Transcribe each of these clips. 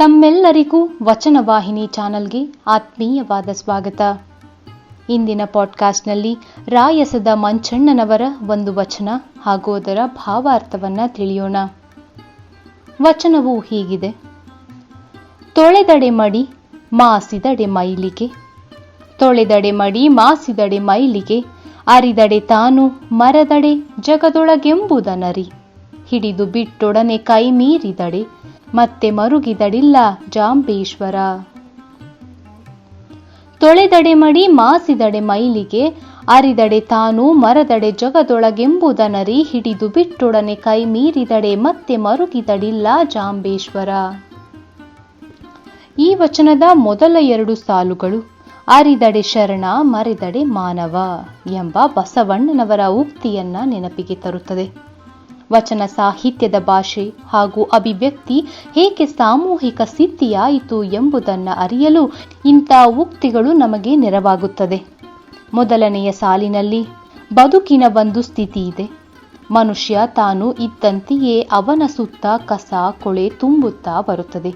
ತಮ್ಮೆಲ್ಲರಿಗೂ ವಚನವಾಹಿನಿ ಚಾನಲ್ಗೆ ಆತ್ಮೀಯವಾದ ಸ್ವಾಗತ. ಇಂದಿನ ಪಾಡ್ಕಾಸ್ಟ್ನಲ್ಲಿ ರಾಯಸದ ಮಂಚಣ್ಣನವರ ಒಂದು ವಚನ ಹಾಗೂ ಅದರ ಭಾವಾರ್ಥವನ್ನ ತಿಳಿಯೋಣ. ವಚನವು ಹೀಗಿದೆ. ತೊಳೆದಡೆ ಮಡಿ, ಮಾಸಿದಡೆ ಮೈಲಿಗೆ. ತೊಳೆದಡೆ ಮಡಿ, ಮಾಸಿದಡೆ ಮೈಲಿಗೆ. ಅರಿದಡೆ ತಾನು, ಮರದಡೆ ಜಗದೊಳಗೆಂಬುದನರಿ. ಹಿಡಿದು ಬಿಟ್ಟೊಡನೆ ಕೈ ಮೀರಿದಡೆ. ಮತ್ತೆ ಮರುಗಿದಡಿಲ್ಲ ಜಾಂಬೇಶ್ವರ. ತೊಳೆದಡೆ ಮಡಿ ಮಾಸಿದಡೆ ಮೈಲಿಗೆ, ಅರಿದಡೆ ತಾನು ಮರದಡೆ ಜಗದೊಳಗೆಂಬುದನರಿ ಹಿಡಿದು ಬಿಟ್ಟೊಡನೆ ಕೈ ಮೀರಿದಡೆ ಮತ್ತೆ ಮರುಗಿದಡಿಲ್ಲ ಜಾಂಬೇಶ್ವರ. ಈ ವಚನದ ಮೊದಲ ಎರಡು ಸಾಲುಗಳು, ಅರಿದಡೆ ಶರಣ, ಮರೆದಡೆ ಮಾನವ ಎಂಬ ಬಸವಣ್ಣನವರ ಉಕ್ತಿಯನ್ನ ನೆನಪಿಗೆ ತರುತ್ತದೆ. ವಚನ ಸಾಹಿತ್ಯದ ಭಾಷೆ ಹಾಗೂ ಅಭಿವ್ಯಕ್ತಿ ಹೇಗೆ ಸಾಮೂಹಿಕ ಸಿದ್ಧಿಯಾಯಿತು ಎಂಬುದನ್ನು ಅರಿಯಲು ಇಂಥ ಉಕ್ತಿಗಳು ನಮಗೆ ನೆರವಾಗುತ್ತದೆ. ಮೊದಲನೆಯ ಸಾಲಿನಲ್ಲಿ, ಬದುಕಿನ ಒಂದು ಸ್ಥಿತಿ ಇದೆ. ಮನುಷ್ಯ ತಾನು ಇದ್ದಂತೆಯೇ ಅವನ ಸುತ್ತ ಕಸ, ಕೊಳೆ ತುಂಬುತ್ತಾ ಬರುತ್ತದೆ.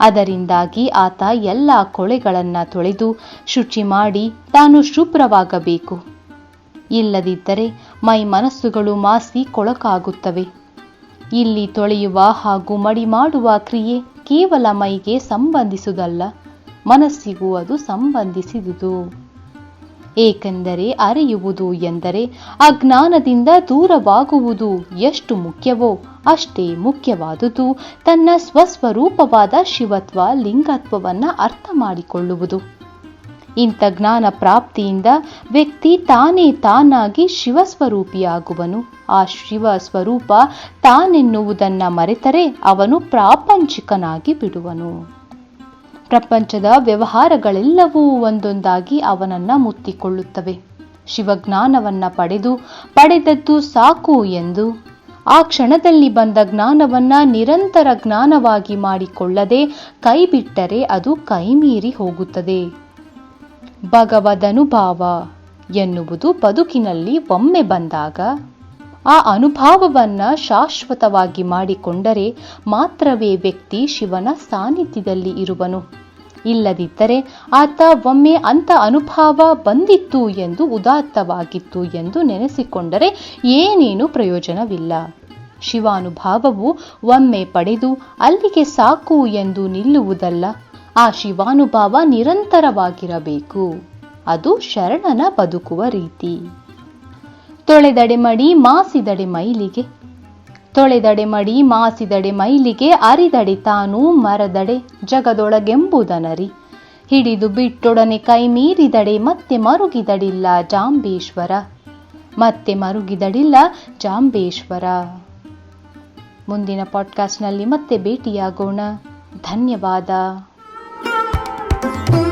ಅದರಿಂದಾಗಿ ಆತ ಎಲ್ಲ ಕೊಳೆಗಳನ್ನು ತೊಳೆದು ಶುಚಿ ಮಾಡಿ ತಾನು ಶುಭ್ರವಾಗಬೇಕು. ಇಲ್ಲದಿದ್ದರೆ ಮೈ ಮನಸ್ಸುಗಳು ಮಾಸಿ ಕೊಳಕಾಗುತ್ತವೆ. ಇಲ್ಲಿ ತೊಳೆಯುವ ಹಾಗೂ ಮಡಿ ಮಾಡುವ ಕ್ರಿಯೆ ಕೇವಲ ಮೈಗೆ ಸಂಬಂಧಿಸುವುದಲ್ಲ, ಮನಸ್ಸಿಗೂ ಅದು ಸಂಬಂಧಿಸಿದುದು. ಏಕೆಂದರೆ ಅರಿಯುವುದು ಎಂದರೆ ಅಜ್ಞಾನದಿಂದ ದೂರವಾಗುವುದು ಎಷ್ಟು ಮುಖ್ಯವೋ ಅಷ್ಟೇ ಮುಖ್ಯವಾದುದು. ತನ್ನ ಸ್ವಸ್ವರೂಪವಾದ ಶಿವತ್ವ ಲಿಂಗತ್ವವನ್ನು ಅರ್ಥ ಮಾಡಿಕೊಳ್ಳುವುದು. ಇಂಥ ಜ್ಞಾನ ಪ್ರಾಪ್ತಿಯಿಂದ ವ್ಯಕ್ತಿ ತಾನೇ ತಾನಾಗಿ ಶಿವಸ್ವರೂಪಿಯಾಗುವನು. ಆ ಶಿವ ಸ್ವರೂಪ ತಾನೆನ್ನುವುದನ್ನು ಮರೆತರೆ ಅವನು ಪ್ರಾಪಂಚಿಕನಾಗಿ ಬಿಡುವನು. ಪ್ರಪಂಚದ ವ್ಯವಹಾರಗಳೆಲ್ಲವೂ ಒಂದೊಂದಾಗಿ ಅವನನ್ನ ಮುತ್ತಿಕೊಳ್ಳುತ್ತವೆ. ಶಿವಜ್ಞಾನವನ್ನು ಪಡೆದು ಪಡೆದದ್ದು ಸಾಕು ಎಂದು. ಆ ಕ್ಷಣದಲ್ಲಿ ಬಂದ ಜ್ಞಾನವನ್ನ ನಿರಂತರ ಜ್ಞಾನವಾಗಿ ಮಾಡಿಕೊಳ್ಳದೆ ಕೈಬಿಟ್ಟರೆ ಅದು ಕೈಮೀರಿ ಹೋಗುತ್ತದೆ. ಭಗವದನುಭಾವ ಎನ್ನುವುದು ಬದುಕಿನಲ್ಲಿ ಒಮ್ಮೆ ಬಂದಾಗ ಆ ಅನುಭಾವವನ್ನು ಶಾಶ್ವತವಾಗಿ ಮಾಡಿಕೊಂಡರೆ ಮಾತ್ರವೇ ವ್ಯಕ್ತಿ ಶಿವನ ಸಾನ್ನಿಧ್ಯದಲ್ಲಿ ಇರುವನು. ಇಲ್ಲದಿದ್ದರೆ ಆತ ಒಮ್ಮೆ ಅಂತ ಅನುಭವ ಬಂದಿತ್ತು ಎಂದು ಉದಾತ್ತವಾಗಿತ್ತು ಎಂದು ನೆನೆಸಿಕೊಂಡರೆ ಏನೇನು ಪ್ರಯೋಜನವಿಲ್ಲ. ಶಿವಾನುಭಾವವು ಒಮ್ಮೆ ಪಡೆದು ಅಲ್ಲಿಗೆ ಸಾಕು ಎಂದು ನಿಲ್ಲುವುದಲ್ಲ. ಆ ಶಿವಾನುಭಾವ ನಿರಂತರವಾಗಿರಬೇಕು. ಅದು ಶರಣನ ಬದುಕುವ ರೀತಿ. ತೊಳೆದಡೆ ಮಡಿ ಮಾಸಿದಡೆ ಮೈಲಿಗೆ. ತೊಳೆದಡೆ ಮಡಿ ಮಾಸಿದಡೆ ಮೈಲಿಗೆ ಅರಿದಡೆ ತಾನು ಮರದಡೆ ಜಗದೊಳಗೆಂಬುದನರಿ ಹಿಡಿದು ಬಿಟ್ಟೊಡನೆ ಕೈ ಮೀರಿದಡೆ ಮತ್ತೆ ಮರುಗಿದಡಿಲ್ಲ ಜಾಂಬೇಶ್ವರ. ಮತ್ತೆ ಮರುಗಿದಡಿಲ್ಲ ಜಾಂಬೇಶ್ವರ. ಮುಂದಿನ ಪಾಡ್ಕಾಸ್ಟ್ನಲ್ಲಿ ಮತ್ತೆ ಭೇಟಿಯಾಗೋಣ. ಧನ್ಯವಾದ. thank you